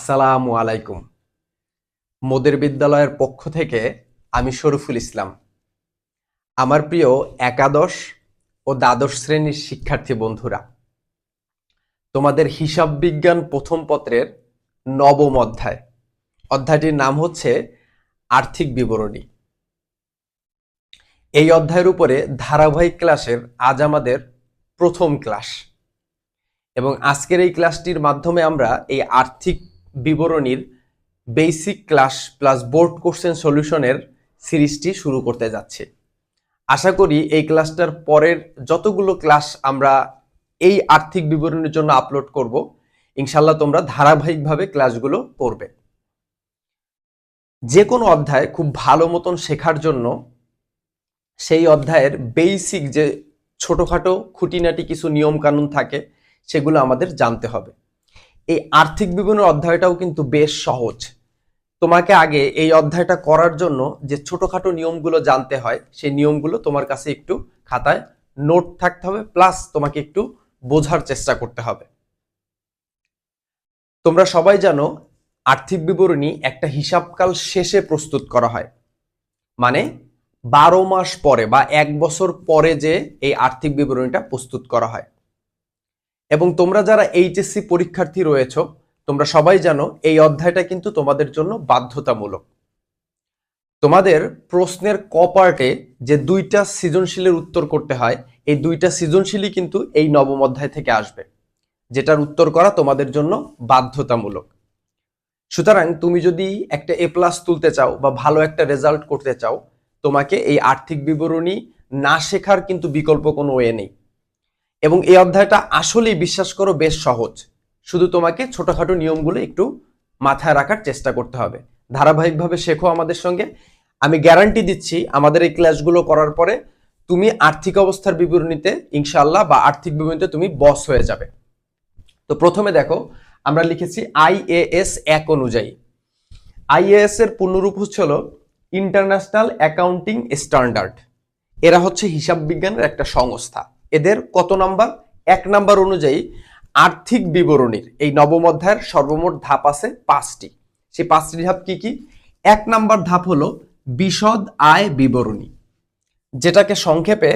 আসসালামু আলাইকুম। মোদের বিদ্যালয়ের পক্ষ থেকে আমি শরীফুল ইসলাম। আমার প্রিয় একাদশ ও দ্বাদশ শ্রেণির শিক্ষার্থী বন্ধুরা, তোমাদের হিসাব বিজ্ঞান প্রথম পত্রের নবম অধ্যায়। অধ্যায়টির নাম হচ্ছে আর্থিক বিবরণী। এই অধ্যায়ের উপরে ধারাবাহিক ক্লাসের আজ আমাদের প্রথম ক্লাস। এবং আজকের এই ক্লাসটির মাধ্যমে আমরা এই আর্থিক বিবরণীর basic class plus board question সলিউশনের সিরিজটি শুরু করতে যাচ্ছে। আশা করি এই ক্লাসটার পরের যতগুলো ক্লাস আমরা এই আর্থিক বিবরণীর জন্য আপলোড করব ইনশাল্লাহ তোমরা ধারাবাহিকভাবে ক্লাসগুলো করবে। যে কোনো অধ্যায় খুব ভালো মতন শেখার জন্য সেই অধ্যায়ের বেসিক যে ছোটোখাটো খুঁটিনাটি কিছু নিয়ম কানুন থাকে, সেগুলো আমাদের জানতে হবে। এই আর্থিক বিবরণের অধ্যায়টাও কিন্তু বেশ সহজ। তোমাকে আগে এই অধ্যায়টা করার জন্য যে ছোটোখাটো নিয়মগুলো জানতে হয়, সেই নিয়মগুলো তোমার কাছে একটু খাতায় নোট থাকতে হবে, প্লাস তোমাকে একটু বোঝার চেষ্টা করতে হবে। তোমরা সবাই জানো, আর্থিক বিবরণী একটা হিসাবকাল শেষে প্রস্তুত করা হয়। মানে বারো মাস পরে বা এক বছর পরে যে এই আর্থিক বিবরণীটা প্রস্তুত করা হয়। এবং তোমরা যারা এইচএসসি পরীক্ষার্থী রয়েছ, তোমরা সবাই জানো এই অধ্যায়টা কিন্তু তোমাদের জন্য বাধ্যতামূলক। তোমাদের প্রশ্নের ক পার্টে যে দুইটা সৃজনশীলের উত্তর করতে হয়, এই দুইটা সৃজনশীলই কিন্তু এই নবম অধ্যায় থেকে আসবে, যেটার উত্তর করা তোমাদের জন্য বাধ্যতামূলক। সুতরাং তুমি যদি একটা এ প্লাস তুলতে চাও বা ভালো একটা রেজাল্ট করতে চাও, তোমাকে এই আর্থিক বিবরণী না শেখার কিন্তু বিকল্প কোনো ওয়ে নেই। এবং এই অধ্যায়টা আসলেই, বিশ্বাস করো, বেশ সহজ। শুধু তোমাকে ছোটোখাটো নিয়মগুলো একটু মাথায় রাখার চেষ্টা করতে হবে। ধারাবাহিকভাবে শেখো আমাদের সঙ্গে। আমি গ্যারান্টি দিচ্ছি, আমাদের এই ক্লাসগুলো করার পরে তুমি আর্থিক অবস্থার বিবরণীতে ইনশাল্লাহ বা আর্থিক বিবরণীতে তুমি বস হয়ে যাবে। তো প্রথমে দেখো, আমরা লিখেছি আইএএস এক অনুযায়ী। আইএএস এর পূর্ণরূপ হচ্ছিল ইন্টারন্যাশনাল অ্যাকাউন্টিং স্ট্যান্ডার্ড। এরা হচ্ছে হিসাব বিজ্ঞানের একটা সংস্থা। এদের কত নাম্বার? এক নাম্বার অনুযায়ী আর্থিক বিবরণীর এই নবম অধ্যায়ের সর্বমোট ধাপ আছে পাঁচটি। সেই পাঁচটি ধাপ কি কি? এক নাম্বার ধাপ হলো বিশদ আয় বিবরণী, যেটাকে সংক্ষেপে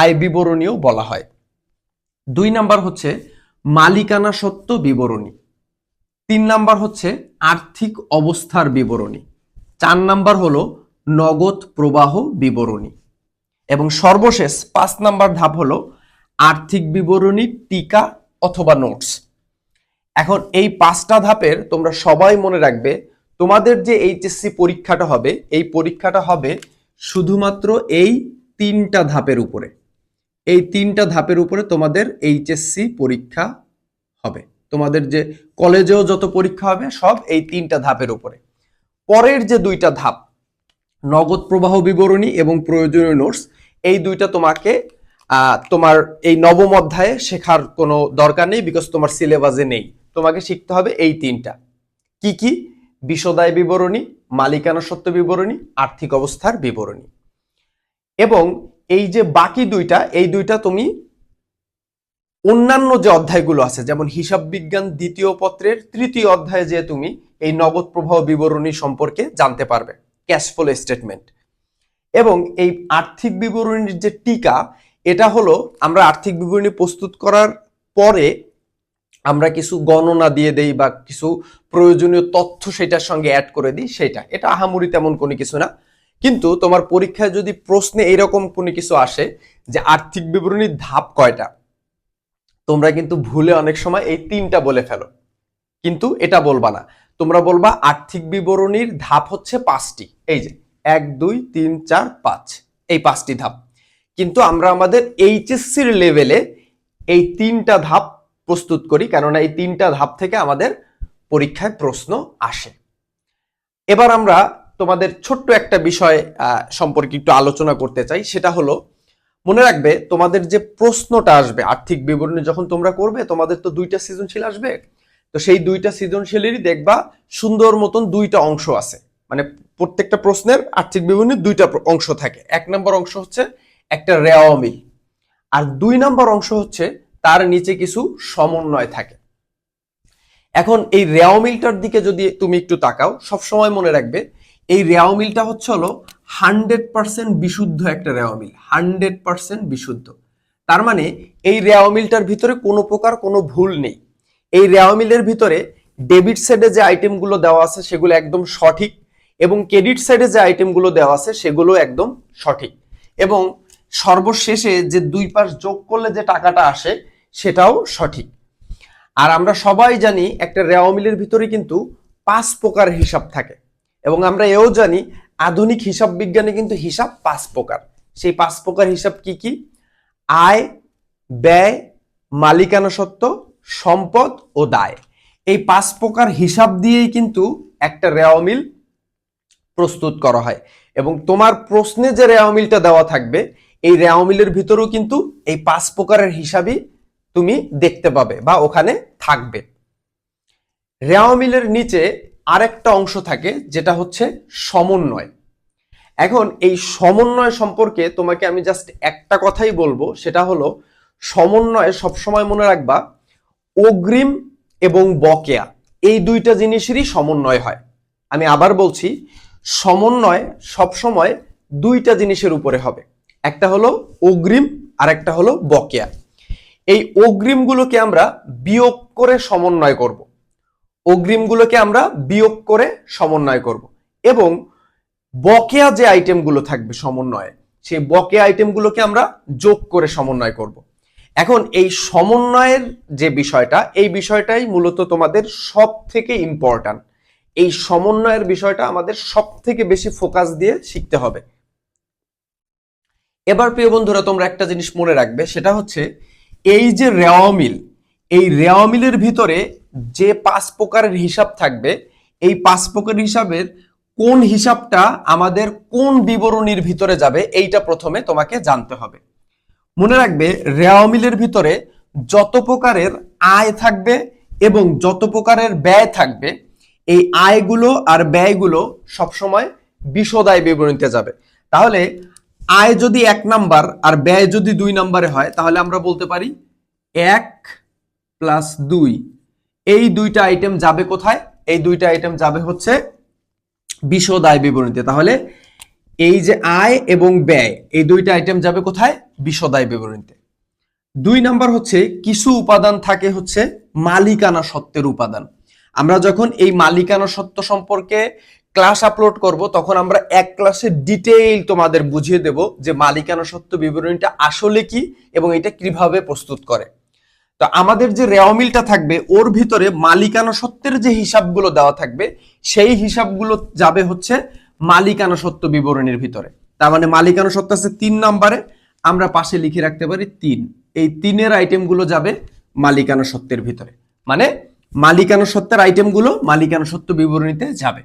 আয় বিবরণীও বলা হয়। দুই নাম্বার হচ্ছে মালিকানা সত্ত্ব বিবরণী, তিন নাম্বার হচ্ছে আর্থিক অবস্থার বিবরণী, চার নাম্বার হলো নগদ প্রবাহ বিবরণী এবং সর্বশেষ পাঁচ নাম্বার ধাপ হলো আর্থিক বিবরণী, টিকা অথবা নোটস। এখন এই পাঁচটা ধাপের তোমরা সবাই মনে রাখবে, তোমাদের যে এইচএসসি পরীক্ষাটা হবে, এই পরীক্ষাটা হবে শুধুমাত্র এই তিনটা ধাপের উপরে। এই তিনটা ধাপের উপরে তোমাদের এইচএসসি পরীক্ষা হবে। তোমাদের যে কলেজেও যত পরীক্ষা হবে, সব এই তিনটা ধাপের উপরে। পরের যে দুইটা ধাপ, নগদ প্রবাহ বিবরণী এবং প্রয়োজনীয় নোটস, এই দুইটা তোমাকে তোমার এই নবম অধ্যায়ে শেখার কোনো দরকার নেই বিকজ তোমার সিলেবাসে নেই। তোমাকে শিখতে হবে এই তিনটা। কি কি? বিশদায় বিবরণী, মালিকানা সত্ত্ব বিবরণী, আর্থিক অবস্থার বিবরণী। এবং এই যে বাকি দুইটা, এই দুইটা তুমি অন্যান্য যে অধ্যায়গুলো আছে, যেমন হিসাব বিজ্ঞান দ্বিতীয় পত্রের তৃতীয় অধ্যায়ে যে তুমি এই নগদ প্রবাহ বিবরণী সম্পর্কে জানতে পারবে ক্যাশ ফ্লো স্টেটমেন্ট এবং এই আর্থিক বিবরণীর যে টিকা এটা হলো আমরা আর্থিক বিবরণী প্রস্তুত করার পরে আমরা কিছু গণনা দিয়ে দেই বা কিছু প্রয়োজনীয় তথ্য সেটার সঙ্গে অ্যাড করে দিই সেটা। এটা আহামরি তেমন কোনো কিছু না। কিন্তু তোমার পরীক্ষায় যদি প্রশ্নে এরকম কোনো কিছু আসে যে আর্থিক বিবরণীর ধাপ কয়টা, তোমরা কিন্তু ভুলে অনেক সময় এই তিনটা বলে ফেলো। কিন্তু এটা বলবা না। তোমরা বলবা আর্থিক বিবরণীর ধাপ হচ্ছে পাঁচটি। এই যে, এক, দুই, তিন, চার, পাঁচ। এই পাঁচটি ধাপ। কিন্তু আমরা আমাদের এইচএসসির লেভেলে এই তিনটা ধাপ প্রস্তুত করি, কেননা এই তিনটা ধাপ থেকে আমাদের পরীক্ষায় প্রশ্ন আসে। এবার আমরা তোমাদের ছোট্ট একটা বিষয় সম্পর্কে একটু আলোচনা করতে চাই, সেটা হলো, মনে রাখবে, তোমাদের যে প্রশ্নটা আসবে, আর্থিক বিবরণী যখন তোমরা করবে, তোমাদের তো দুইটা সৃজনশীল আসবে, তো সেই দুইটা সৃজনশীলেরই দেখবা সুন্দর মতন দুইটা অংশ আছে। মানে প্রত্যেকটা প্রশ্নের আর্থিক বিবরণীর দুইটা অংশ থাকে। এক নম্বর অংশ হচ্ছে একটা রেওয়া মিল আর দুই নম্বর অংশ হচ্ছে তার নিচে কিছু সমন্বয় থাকে। এখন এই রেও মিলটার দিকে যদি তুমি একটু তাকাও, সবসময় মনে রাখবে, এই রেও মিলটা হচ্ছে হলো হান্ড্রেড পার্সেন্ট বিশুদ্ধ একটা রেও মিল হান্ড্রেড পার্সেন্ট বিশুদ্ধ। তার মানে এই রেও মিলটার ভিতরে কোনো প্রকার কোনো ভুল নেই। এই রেও মিলের ভিতরে ডেবিট সাইডে যে আইটেমগুলো দেওয়া আছে, সেগুলো একদম সঠিক এবং ক্রেডিট সাইডে যে আইটেমগুলো দেওয়া আছে, সেগুলো একদম সঠিক। এবং সর্বশেষে যে দুই পাশ যোগ করলে যে টাকাটা আসে, সেটাও সঠিক। আর আমরা সবাই জানি একটা রেওয়া মিলের ভিতরে কিন্তু পাঁচ প্রকার হিসাব থাকে এবং আমরা এও জানি আধুনিক হিসাব বিজ্ঞানে কিন্তু হিসাব পাঁচ প্রকার। সেই পাঁচ প্রকার হিসাব কি কি? আয়, ব্যয়, মালিকানা সত্ত্ব, সম্পদ ও দায়। এই পাঁচ প্রকার হিসাব দিয়েই কিন্তু একটা রেওয়া মিল প্রস্তুত করা হয়। এবং তোমার প্রশ্নে যে রেওয়া মিলটা দেওয়া থাকবে এই রেওয়া মিলের ভিতরেও কিন্তু এই পাঁচ প্রকারের হিসাবই তুমি দেখতে পাবে বা ওখানে থাকবে। রেওয়া মিলের নিচে আরেকটা অংশ থাকে, যেটা হচ্ছে সমন্বয়। এখন এই সমন্বয় সম্পর্কে তোমাকে আমি জাস্ট একটা কথাই বলব, সেটা হলো সমন্বয়ে সবসময় মনে রাখবা, অগ্রিম এবং বকেয়া, এই দুইটা জিনিসেরই সমন্বয় হয়। আমি আবার বলছি, সমন্বয় সবসময় দুইটা জিনিসের উপরে হবে। একটা হলো অগ্রিম আর একটা হলো বকেয়া। এই অগ্রিমগুলোকে আমরা বিয়োগ করে সমন্বয় করব। অগ্রিমগুলোকে আমরা বিয়োগ করে সমন্বয় করব এবং বকেয়া যে আইটেমগুলো থাকবে সমন্বয়ে, সেই বকেয়া আইটেমগুলোকে আমরা যোগ করে সমন্বয় করব। এখন এই সমন্বয়ের যে বিষয়টা, এই বিষয়টাই মূলত তোমাদের সব থেকে ইম্পর্ট্যান্ট এই সমন্বয়ের বিষয়টা আমাদের সব থেকে বেশি ফোকাস দিয়ে শিখতে হবে। এবার প্রিয় বন্ধুরা, তোমরা একটা জিনিস মনে রাখবে, সেটা হচ্ছে এই যে রেওয়া মিল, এই রেওয়া মিলের ভিতরে যে পাঁচ প্রকারের হিসাব থাকবে, এই পাঁচ প্রকার হিসাবের কোন হিসাবটা আমাদের কোন বিবরণীর ভিতরে যাবে, এইটা প্রথমে তোমাকে জানতে হবে। মনে রাখবে, রেওয়া মিলের ভিতরে যত প্রকারের আয় থাকবে এবং যত প্রকারের ব্যয় থাকবে, এই আয়গুলো আর ব্যয়গুলো সবসময় বিশদায় বিবরণীতে যাবে। তাহলে আয় যদি এক নাম্বার আর ব্যয় যদি দুই নাম্বারে হয়, তাহলে আমরা বলতে পারি এক প্লাস দুই। এই দুইটা আইটেম যাবে কোথায়? এই দুইটা আইটেম যাবে হচ্ছে বিশদ আয় বিবরণীতে। তাহলে এই যে আয় এবং ব্যয়, এই দুইটা আইটেম যাবে কোথায়? বিশদ আয় বিবরণীতে। দুই নাম্বার হচ্ছে কিছু উপাদান থাকে হচ্ছে মালিকানা সত্ত্বের উপাদান। আমরা যখন এই মালিকানা সত্ত্ব সম্পর্কে ক্লাস আপলোড করব, তখন আমরা এক ক্লাসে ডিটেইল তোমাদের বুঝিয়ে দেব যে মালিকানা সত্ত্ব বিবরণীটা আসলে কি এবং এটা কীভাবে প্রস্তুত করে। তো আমাদের যে রেওমিলটা থাকবে, ওর ভিতরে মালিকানা সত্ত্বের যে হিসাবগুলো দেওয়া থাকবে, সেই হিসাবগুলো যাবে হচ্ছে মালিকানা সত্ত্ব বিবরণীর ভিতরে। তার মানে মালিকানা সত্ত্ব আছে তিন নাম্বারে, আমরা পাশে লিখে রাখতে পারি তিন। এই তিনের আইটেমগুলো যাবে মালিকানা সত্ত্বের ভিতরে। মানে মালিকানা সত্ত্বের আইটেমগুলো মালিকানা সত্ত্ব বিবরণীতে যাবে।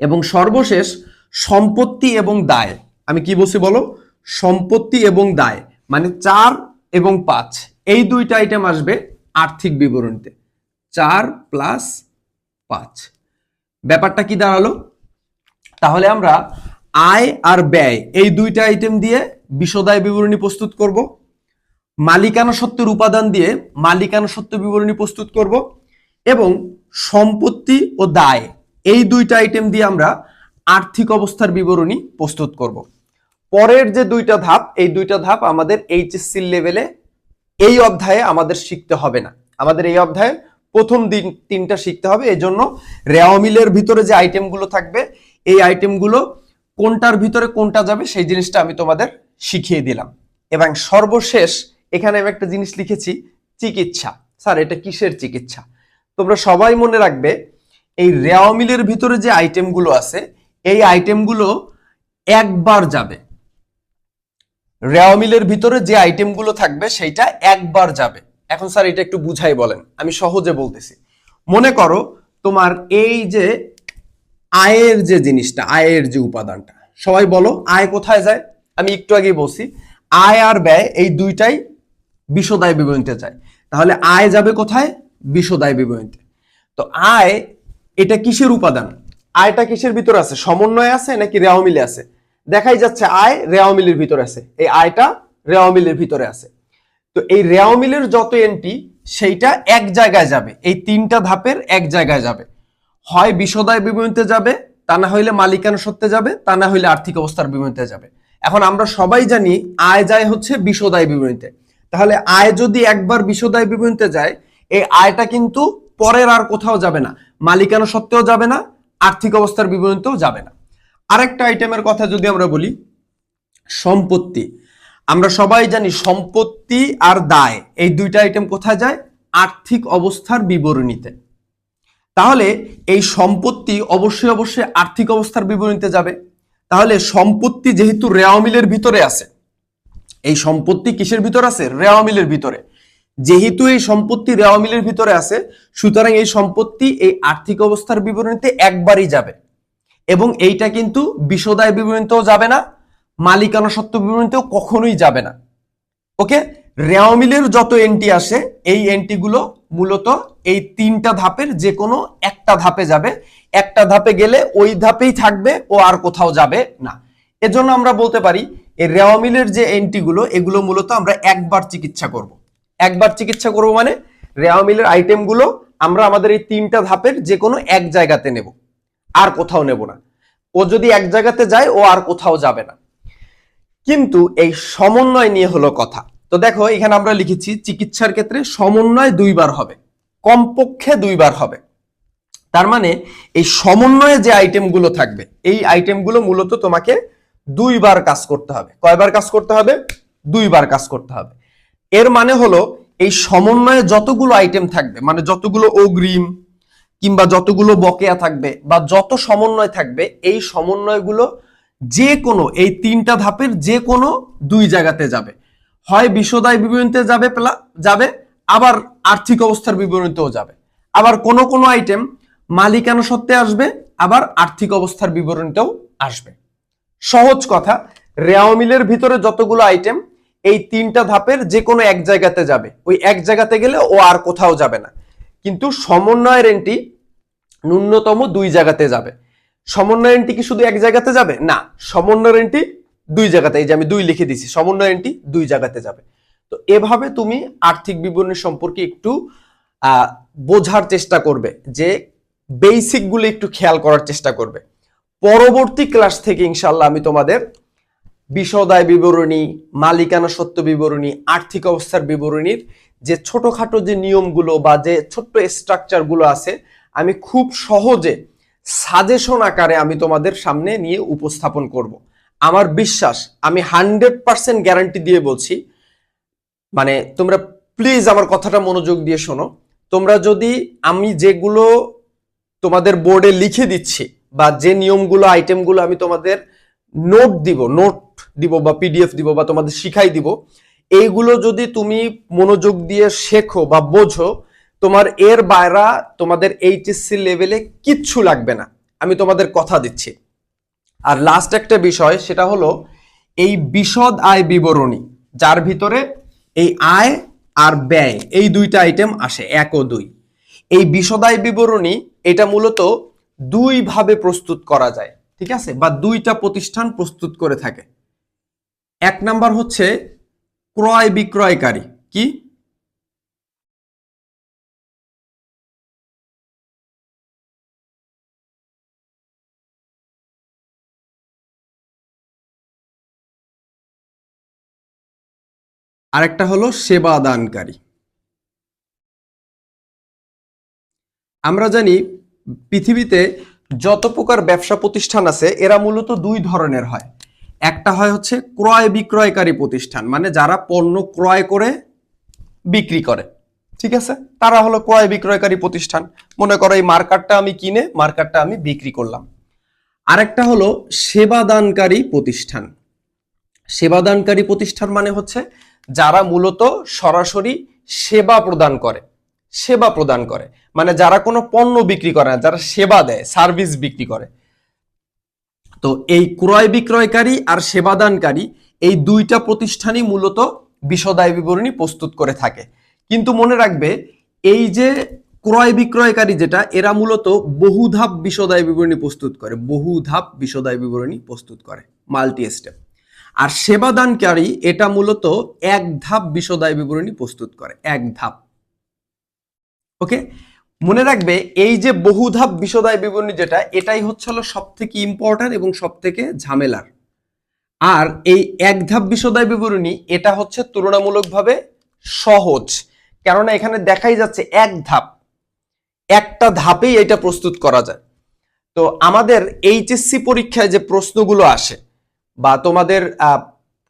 এবং সর্বশেষ সম্পত্তি এবং দায়। আমি কি বলছি বলো? সম্পত্তি এবং দায় মানে চার এবং পাঁচ। এই দুইটা আইটেম আসবে আর্থিক বিবরণীতে। চার প্লাস পাঁচ। ব্যাপারটা কি দাঁড়াল? তাহলে আমরা আয় আর ব্যয়, এই দুইটা আইটেম দিয়ে বিশদায় বিবরণী প্রস্তুত করব। মালিকানা সত্ত্বের উপাদান দিয়ে মালিকানা সত্ত্ব বিবরণী প্রস্তুত করব এবং সম্পত্তি ও দায় এই দুইটা আইটেম দিয়ে আমরা আর্থিক অবস্থার বিবরণী প্রস্তুত করব। পরের যে দুইটা ধাপ, এই দুইটা ধাপ আমাদের এইচএসসি লেভেলে এই অধ্যায়ে আমাদের শিখতে হবে না। আমাদের এই অধ্যায়ে প্রথম দিন তিনটা শিখতে হবে এই জন্য রেওয়ামিলের ভিতরে যে আইটেমগুলো থাকবে, এই আইটেমগুলো কোনটার ভিতরে কোনটা যাবে, সেই জিনিসটা আমি তোমাদের শিখিয়ে দিলাম। এবং সর্বশেষ এখানে আমি একটা জিনিস লিখেছি, চিকিৎসা। স্যার, এটা কিসের চিকিৎসা? তোমরা সবাই মনে রাখবে এই রেওয়ামিলের ভিতরে যে আইটেমগুলো আছে, এই আইটেমগুলো একবার যাবে। রেওয়ামিলের ভিতরে যে আইটেমগুলো থাকবে, সেইটা একবার যাবে। এখন স্যার এটা একটু বুঝাই বলেন, আমি সহজে বলতেছি। মনে করো তোমার এই যে আয়ের যে জিনিসটা, আয়ের যে উপাদানটা, সবাই বলো আয় কোথায় যায়? আমি একটু আগেই বলছি, আয় আর ব্যয় এই দুইটাই বিশদায় বিবরণীতে যায়। তাহলে আয় যাবে কোথায়? বিশদায় বিবরণীতে। তো আয় এটা কিসের উপাদান? আয়টা কিসের ভিতরে আছে? সমন্বয় আছে নাকি রেওয়া মিলে আছে? দেখাই যাচ্ছে আয় রেওয়া মিলের ভিতরে আছে। এই আয়টা রেওয়া মিলের ভিতরে আছে। তো এই রেওয়া মিলের যত এন্ট্রি সেইটা এক জায়গায় যাবে। এই তিনটা ধাপের এক জায়গায় যাবে। হয় বিশদায় বিবরণীতে যাবে, তা না হইলে মালিকানা সত্ত্বে যাবে, তা না হইলে আর্থিক অবস্থার বিবরণীতে যাবে। এখন আমরা সবাই জানি আয় যায় হচ্ছে বিশদায় বিবরণীতে। তাহলে আয় যদি একবার বিশদায় বিবরণীতে যায়, এই আয়টা কিন্তু পরের আর কোথাও যাবে না। মালিকানা সত্ত্বেও যাবে না, আর্থিক অবস্থার বিবরণীতেও যাবে না। আরেকটা আইটেমের কথা যদি আমরা বলি, সম্পত্তি। আমরা সবাই জানি সম্পত্তি আর দায়, এই দুইটা আইটেম কোথায় যায়? আর্থিক অবস্থার বিবরণীতে। তাহলে এই সম্পত্তি অবশ্যই অবশ্যই আর্থিক অবস্থার বিবরণীতে যাবে। তাহলে সম্পত্তি যেহেতু রেওয়ামিলের ভিতরে আছে, এই সম্পত্তি কিসের ভিতর আছে? রেওয়ামিলের ভিতরে। যেহেতু এই সম্পত্তি রেওয়ামিলের ভিতরে আছে, সুতরাং এই সম্পত্তি এই আর্থিক অবস্থার বিবরণীতে একবারই যাবে। এবং এইটা কিন্তু বিশদায় বিবরণীতেও যাবে না, মালিকানা সত্ত্ব বিবরণীতেও কখনোই যাবে না। ওকে? রেওয়ামিলের যত এন্টি আসে, এই এন্টিগুলো মূলত এই তিনটা ধাপের যে কোনো একটা ধাপে যাবে। একটা ধাপে গেলে ওই ধাপেই থাকবে, ও আর কোথাও যাবে না। এজন্য আমরা বলতে পারি, এই রেওয়ামিলের যে এন্টিগুলো এগুলো মূলত আমরা একবার চিকিৎসা করব। একবার চিকিৎসা করব মানে রেওয়ামিলের আইটেমগুলো আমরা আমাদের এই তিনটা ধাপের যে কোনো এক জায়গাতে নেব। আর কোথাও নেব না। ও যদি এক জায়গাতে যায়, ও আর কোথাও যাবে না। কিন্তু এই সমন্বয় নিয়ে হলো কথা। তো দেখো, এখানে আমরা লিখেছি, চিকিৎসার ক্ষেত্রে সমন্বয় দুইবার হবে। কমপক্ষে দুইবার হবে। তার মানে এই সমন্বয়ে যে আইটেমগুলো থাকবে, এই আইটেমগুলো মূলত তোমাকে দুইবার কাজ করতে হবে। কয়বার কাজ করতে হবে? দুইবার কাজ করতে হবে। এর মানে হলো এই সমন্বয়ে যতগুলো আইটেম থাকবে মানে যতগুলো অগ্রিম কিংবা যতগুলো বকেয়া থাকবে বা যত সমন্বয় থাকবে, এই সমন্বয়গুলো যে কোনো এই তিনটা ধাপের যে কোনো দুই জায়গাতে যাবে। হয় বিশদায় বিবরণীতে যাবে প্লা- যাবে, আবার আর্থিক অবস্থার বিবরণীতেও যাবে। আবার কোন কোন আইটেম মালিকানা সত্ত্বে আসবে, আবার আর্থিক অবস্থার বিবরণীতেও আসবে। সহজ কথা রেওয়ামিলের ভিতরে যতগুলো আইটেম এই তিনটা ধাপের যে কোনো এক জায়গাতে যাবে। ওই এক জায়গাতে গেলে ও আর কোথাও যাবে না। কিন্তু সমন্বয়ের এন্টি ন্যূনতম দুই জায়গাতে যাবে। সমন্বয় এন্টি কি শুধু এক জায়গাতে যাবে? না সমন্বয় এন্টি দুই জায়গাতে। এই যে আমি দুই লিখে দিছি সমন্বয় এন্টি দুই জায়গাতে যাবে। তো এভাবে তুমি আর্থিক বিবরণী সম্পর্কে একটু বোঝার চেষ্টা করবে যে বেসিকগুলো একটু খেয়াল করার চেষ্টা করবে। পরবর্তী ক্লাস থেকে ইনশাল্লাহ আমি তোমাদের বিশদায় বিবরণী, মালিকানা সত্য বিবরণী, আর্থিক অবস্থার বিবরণীর যে ছোটখাটো যে নিয়মগুলো বা যে ছোট্ট স্ট্রাকচারগুলো আছে, আমি খুব সহজে সাজেশন আকারে আমি তোমাদের সামনে নিয়ে উপস্থাপন করব। আমার বিশ্বাস, আমি হান্ড্রেড পার্সেন্ট গ্যারান্টি দিয়ে বলছি মানে তোমরা প্লিজ আমার কথাটা মনোযোগ দিয়ে শোনো। তোমরা যদি আমি যেগুলো তোমাদের বোর্ডে লিখে দিচ্ছি বা যে নিয়মগুলো আইটেমগুলো আমি তোমাদের নোট দিব নোট দিব বা পিডিএফ দিব বা তোমাদের শিখাই দিব, এইগুলো যদি তুমি মনোযোগ দিয়ে শেখো বা বোঝো, তোমার এর বাইরা তোমাদের এইচএসসি লেভেলে কিচ্ছু লাগবে না। আমি তোমাদের কথা দিচ্ছি। আর লাস্ট একটা বিষয়, সেটা হলো এই বিশদ আয় বিবরণী, যার ভিতরে এই আয় আর ব্যয়, এই দুইটা আইটেম আসে, এক ও দুই। এই বিশদায় বিবরণী, এটা মূলত দুই ভাবে প্রস্তুত করা যায়, ঠিক আছে? বা দুইটা প্রতিষ্ঠান প্রস্তুত করে থাকে। এক নাম্বার হচ্ছে ক্রয় বিক্রয়কারী, কি? আরেকটা হলো সেবা দানকারী। আমরা জানি পৃথিবীতে যত প্রকার ব্যবসা প্রতিষ্ঠান আছে, এরা মূলত দুই ধরনের হয়। একটা হয় হচ্ছে ক্রয় বিক্রয়কারী প্রতিষ্ঠান মানে যারা পণ্য ক্রয় করে, বিক্রি করে। ঠিক আছে? তারা হলো ক্রয় বিক্রয়কারী প্রতিষ্ঠান। মনে করো এই মার্কারটা আমি কিনে, মার্কারটা আমি বিক্রি করলাম। আরেকটা হলো সেবাদানকারী প্রতিষ্ঠান। সেবাদানকারী প্রতিষ্ঠান মানে হচ্ছে যারা মূলত সরাসরি সেবা প্রদান করে, সেবা প্রদান করে। মানে যারা কোনো পণ্য বিক্রি করে না, যারা সেবা দেয়, সার্ভিস বিক্রি করে। তো এই ক্রয় বিক্রয়কারী আর সেবাদানকারী এই দুইটা প্রতিষ্ঠানই মূলত বিশদায় বিবরণী প্রস্তুত করে থাকে। কিন্তু মনে রাখবে, এই যে ক্রয় বিক্রয়কারী যেটা, এরা মূলত বহু বহুধাপ বিশদায় বিবরণী প্রস্তুত করে, বহু বহুধাপ বিশদায় বিবরণী প্রস্তুত করে মাল্টি স্টেপ আর সেবাদানকারী এটা মূলত এক ধাপ বিশদায় বিবরণী প্রস্তুত করে, এক ধাপ। ওকে? মনে রাখবে, এই যে বহুধাপ বিশদায় বিবরণী যেটা, এটাই হচ্ছে হলো সব থেকে ইম্পর্ট্যান্ট এবং সব থেকে ঝামেলার। আর এই এক ধাপ বিশদায় বিবরণী, এটা হচ্ছে তুলনামূলকভাবে সহজ। কেননা এখানে দেখাই যাচ্ছে এক ধাপ। একটা ধাপেই এটা প্রস্তুত করা যায়। তো আমাদের এইচএসসি পরীক্ষায় যে প্রশ্নগুলো আসে, বা তোমাদের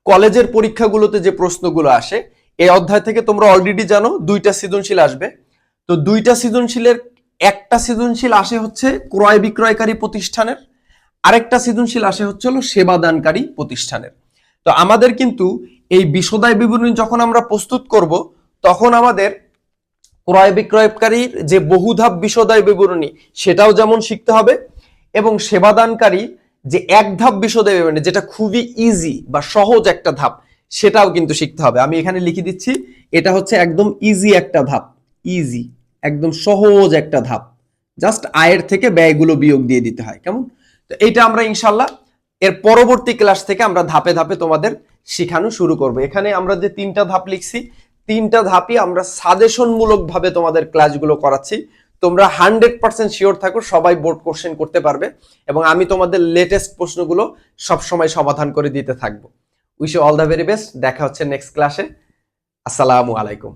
কলেজের পরীক্ষাগুলোতে যে প্রশ্নগুলো আসে, এই অধ্যায় থেকে তোমরা অলরেডি জানো, দুইটা সৃজনশীল আসবে। তো দুইটা সৃজনশীলের, একটা সৃজনশীল আসে হচ্ছে ক্রয় বিক্রয়কারী প্রতিষ্ঠানের, আরেকটা সৃজনশীল আসে হচ্ছে হলো সেবাদানকারী প্রতিষ্ঠানের। তো আমাদের কিন্তু এই বিশদায় বিবরণী যখন আমরা প্রস্তুত করব, তখন আমাদের ক্রয় বিক্রয়কারীর যে বহুধাপ বিশদায় বিবরণী, সেটাও যেমন শিখতে হবে এবং সেবাদানকারী যে এক ধাপ বিশদায় বিবরণী, যেটা খুবই ইজি বা সহজ একটা ধাপ, সেটাও কিন্তু শিখতে হবে। আমি এখানে লিখে দিচ্ছি, এটা হচ্ছে একদম ইজি একটা ধাপ ইজি একদম সহজ একটা ধাপ। জাস্ট আয়ের থেকে ব্যয়গুলো বিয়োগ দিয়ে দিতে হয়, কেমন? তো এইটা আমরা ইনশাল্লাহ এর পরবর্তী ক্লাস থেকে আমরা ধাপে ধাপে তোমাদের শেখানো শুরু করব। এখানে আমরা যে তিনটা ধাপ লিখছি, তিনটা ধাপই আমরা সাজেশন মূলক ভাবে তোমাদের ক্লাসগুলো করাচ্ছি। তোমরা হান্ড্রেড পার্সেন্ট শিওর থাকো, সবাই বোর্ড কোশ্চেন করতে পারবে এবং আমি তোমাদের লেটেস্ট প্রশ্নগুলো সবসময় সমাধান করে দিতে থাকব। Wish all the very best, দেখা হচ্ছে নেক্সট ক্লাসে। আসসালামু আলাইকুম।